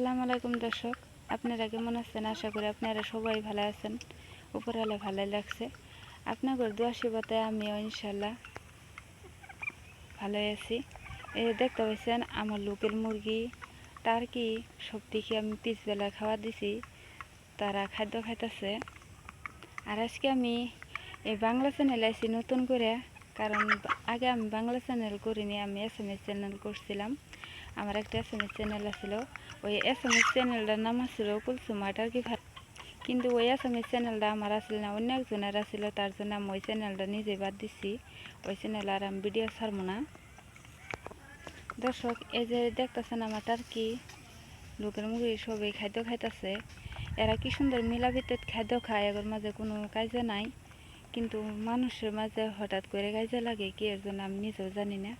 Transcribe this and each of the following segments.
আসসালামু আলাইকুম দর্শক, আপনারা কেমন আছেন? আশা করি আপনারা সবাই ভালো আছেন। উপরওয়ালা ভালোই লাগছে। আপনাদের দোয়া সেবাতে আমিও ইনশাল্লাহ ভালোই আছি। এই দেখতে পাচ্ছেন, আমার লোকেল মুরগি টার্কি সব দিকে আমি পিছবেলা খাওয়া দিছি, তারা খাদ্য খাইতেছে। আর আজকে আমি এই বাংলা চ্যানেল আইছি নতুন করে, কারণ আগে আমি বাংলা চ্যানেল করিনি, আমি এস এম এস চ্যানেল করছিলাম। আমার একটা এস এম এস চ্যানেল আছিল। ওই এস এম এস চ্যানেলটার নাম আছিল কুলসুমাট আর কি কিন্তু ওই এস এম এস চ্যানেলটা আমার আসল না, অন্য একজনের আসছিল তার জন্য আমি ওই চ্যানেলটা নিজে বাদ দিছি। ওই চ্যানেল আর আমি ভিডিও ছাড়বো না। দর্শক, এই যে দেখতেছেন আমার টার্কি, লোকের মুরগি সবই খাদ্য খাইতেছে। এরা কি সুন্দর মিলাভিতত খাদ্য খায় এগুলোর মাঝে কোনো কাজে নাই। কিন্তু মানুষের মাঝে হঠাৎ করে কাজে লাগে, কি এর জন্য আমি নিজেও জানি না।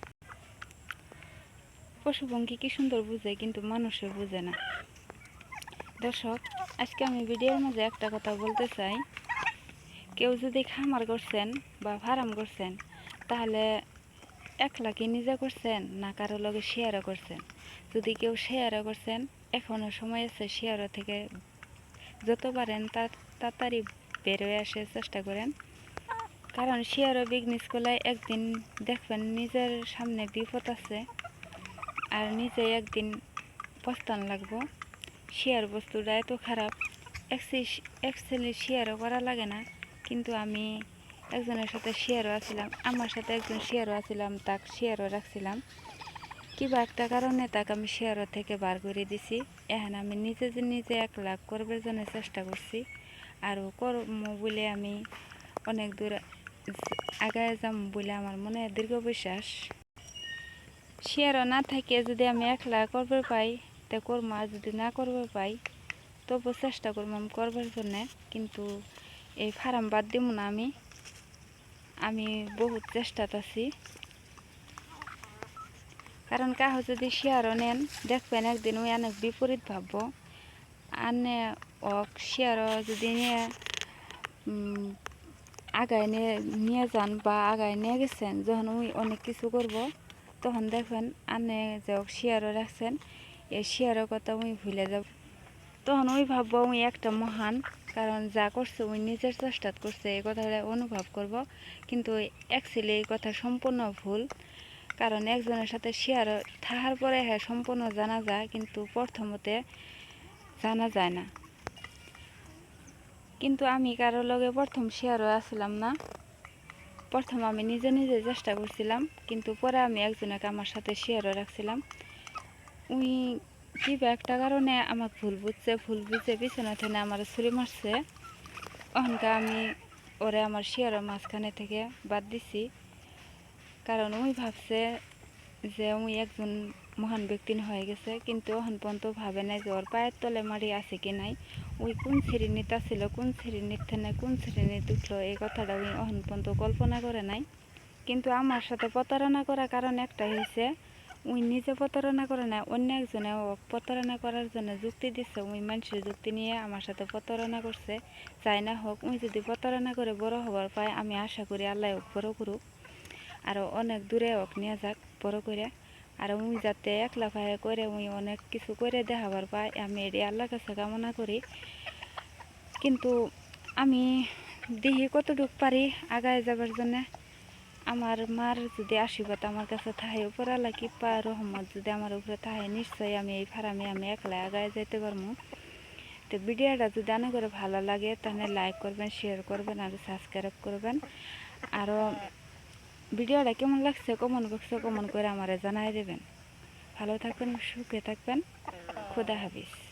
পশু পঙ্খী কি সুন্দর বুঝে, কিন্তু মানুষের বুঝে না। দর্শক, আজকে আমি ভিডিওর মাঝে একটা কথা বলতে চাই। কেউ যদি খামার করছেন বা ফার্ম করছেন, তাহলে একলা কি নিজে করছেন না কারও লগে শেয়ারও করছেন? যদি কেউ শেয়ারও করছেন এখনও সময় আছে শেয়ারও থেকে যত পারেন তার তাড়াতাড়ি বেরোয় আসার চেষ্টা করেন। কারণ শেয়ারও বিজনেস করলে একদিন দেখবেন নিজের সামনে বিপদ আছে। আর নিজে একদিন পস্তান লাগবো। শেয়ার বস্তুটা এত খারাপ অ্যাকচুয়ালি শেয়ারও করা লাগে না। কিন্তু আমি একজনের সাথে শেয়ারও আছিলাম, আমার সাথে একজন শেয়ারও আছিলাম, তাক শেয়ারও রাখছিলাম। কিবা একটা কারণে তাকে আমি শেয়ারও থেকে বার করে দিছি। এখন আমি নিজে যে নিজে এক লাখ করবার জন্য চেষ্টা করছি। আর করম বলে আমি অনেক দূর আগায় যাম বলে আমার মনে দীর্ঘ বিশ্বাস। শেয়ারও না থাকে, যদি আমি একলা করবে পাই, তে আর যদি না করবে পাই, তবু চেষ্টা করব আমি করবার জন্যে। কিন্তু এই ফার্ম বাদ দিব না আমি। আমি বহুত চেষ্টাত আছি। কারণ কাহ যদি শেয়ারও নেন, দেখবেন একদিন ওই অনেক বিপরীত ভাববো। আনে ওক শেয়ারও যদি নিয়ে আগায় নিয়ে নিয়ে যান বা আগায় নিয়ে গেছেন, যখন ওই অনেক কিছু করব তখন দেখবেন আনে যে শেয়ারও রাখছেন। এই শেয়ারের কথা ওই ভুলে যাব। তখন ওই ভাববো ওই একটা মহান, কারণ যা করছে উনি নিজের চেষ্টা করছে, এই কথাটা অনুভব করব। কিন্তু অ্যাকচুয়ালি এই কথা সম্পূর্ণ ভুল, কারণ একজনের সাথে শেয়ার থাকার পরে হ্যাঁ সম্পূর্ণ জানা যায়, কিন্তু প্রথমতে জানা যায় না। কিন্তু আমি কারোর লগে প্রথম শেয়ারও আসলাম না। প্রথম আমি নিজে নিজে চেষ্টা করছিলাম, কিন্তু পরে আমি একজনকে আমার সাথে শেয়ারও রাখছিলাম। উনি কি একটা কারণে আমার ভুল বুঝছে ভুল বুঝছে পিছনে থেকে আমার ছুরি মারছে। ওখানকে আমি ওরে আমার শেয়ারের মাঝখানে থেকে বাদ দিছি। কারণ উনি ভাবছে যে উনি একজন মহান ব্যক্তি হয়ে গেছে, কিন্তু ওখান পর্যন্ত ভাবে নাই যে ওর পায়ের তলে মারি আছে কি নাই। ওই কোন শ্রেণীতে ছিল, কোন শ্রেণির থেকে কোন শ্রেণীতে উঠল, এই কথাটা ওই ওখান পর্যন্ত কল্পনা করে নাই। কিন্তু আমার সাথে প্রতারণা করার কারণ একটাই হয়েছে ওই নিজে প্রতারণা করে না অন্য একজনে প্রতারণা করার জন্য যুক্তি দিচ্ছে ওই মানুষের যুক্তি নিয়ে আমার সাথে প্রতারণা করছে। চাই না হোক, ওই যদি প্রতারণা করে বড় হবার পায়, আমি আশা করি আল্লাহ হোক বড় করুক। আরও অনেক দূরে হোক, নিয়ে যাক, বড় করে আর মুই যাতে একলা ভাইয়ে করে মুই অনেক কিছু করে দেখাবার পাই, আমি এটি আল্লাহ কাছে কামনা করি। কিন্তু আমি দেখি কতটুকু পারি আগায় যাবার জন্যে। আমার মার যদি আশীর্বাদ আমার কাছে থাকে উপরালা কিপা রহমত যদি আমার উপরে থাকে, নিশ্চয়ই আমি এই ফার্মে আমি একলা আগায় যেতে পারব। তো ভিডিওটা যদি অনেক করে ভালো লাগে, তাহলে লাইক করবেন শেয়ার করবেন, আর সাবস্ক্রাইব করবেন। আরও ভিডিওটা কেমন লাগছে? কমন বক্সে কমন করে আমারে জানাই দেবেন। ভালো থাকবেন সুখে থাকবেন। খুদা হাফিজ।